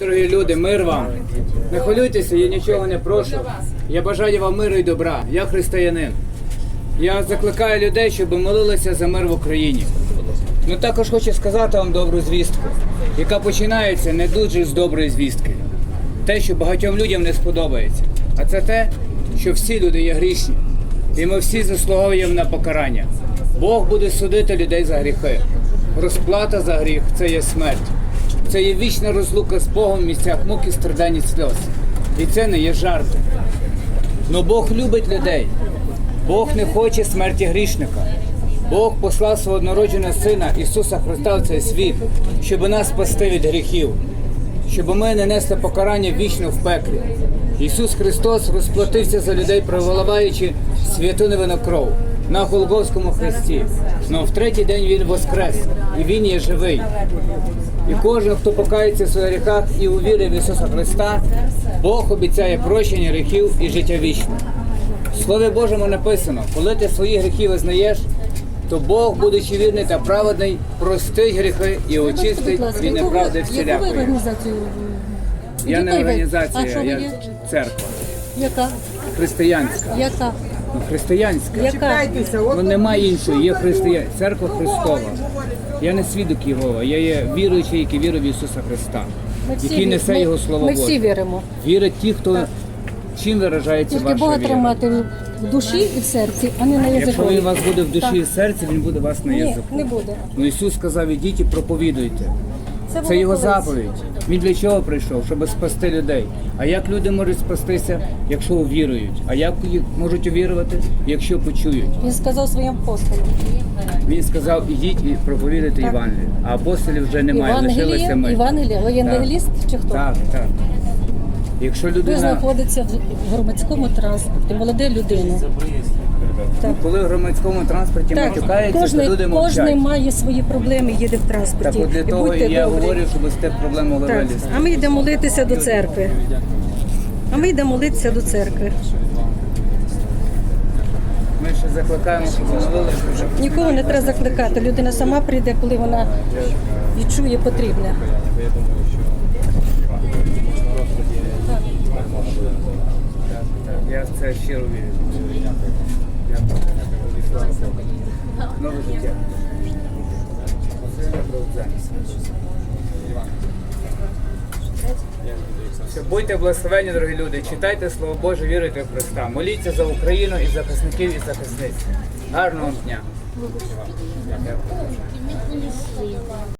Дорогі люди, мир вам. Не хвилюйтеся, я нічого не прошу. Я бажаю вам миру і добра. Я християнин. Я закликаю людей, щоб молилися за мир в Україні. Ну також хочу сказати вам добру звістку, яка починається не дуже з доброї звістки. Те, що багатьом людям не сподобається. А це те, що всі люди є грішні. І ми всі заслуговуємо на покарання. Бог буде судити людей за гріхи. Розплата за гріх це є смерть. Це є вічна розлука з Богом в місцях муки, страдань і сльоз. І це не є жарти. Но Бог любить людей. Бог не хоче смерті грішника. Бог послав свого однородженого Сина Ісуса Христа в цей світ, щоб нас спасти від гріхів, щоб ми не несли покарання вічно в пеклі. Ісус Христос розплатився за людей, проливаючи святу невинну кров на Голгофському хресті. Но в третій день Він воскрес, і Він є живий. І кожен, хто покається в своїх гріхах і увірить в Ісуса Христа, Бог обіцяє прощення гріхів і життя вічне. В Слові Божому написано, коли ти свої гріхи визнаєш, то Бог, будучи вірний та праведний, простить гріхи і очистить від неправди всілякої. Я не організація, я церква. Яка? Християнська. Яка? Ну, християнська. Яка? Ну немає іншої, є християн. Церква Христова. Я не свідок Єгова, я є віруючий, який вірить в Ісуса Христа, Ми всі, який ві- несе ми- Його Слово Ми всі Боже. віримо. Вірять ті, хто чим виражається Тільки ваша Бога віра. тримати в душі і в серці, а не на Якщо він у вас буде в душі і в серці, він буде вас на Ні, язику. не буде. Ну Ісус сказав, ідіть і проповідуйте. Це, Це його колись. заповідь. Він для чого прийшов? Щоб спасти людей. А як люди можуть спастися, якщо увірують? А як їх можуть увірувати, якщо почують? Він сказав своїм апостолам. Він сказав, ідіть і проповідайте Євангелію. А апостолів вже немає, лишилися ми. Євангелія? Євангеліст чи хто? Так, так. Якщо людина, знаходитеся в громадському транспорті, молода людина. ну, коли в громадському транспорті Так, матюкається, кожний, то люди мовчать. має свої проблеми, їде в Так транспорті. от для того будьте я добрі. говорю, щоб з тих проблем могли вилізти. А ми йдемо молитися до церкви. А ми йдемо молитися до церкви. Ми ще закликаємо, щоб молилися, щоб Нікого не треба закликати. Людина сама прийде, коли вона відчує потрібне. Я в це щиро вірю. Дякую. Слава Богу. Нове життя. Будьте благословені, дорогі люди. Читайте Слово Боже, віруйте в Христа. Моліться за Україну і захисників і захисниць. Гарного вам дня. Дякую.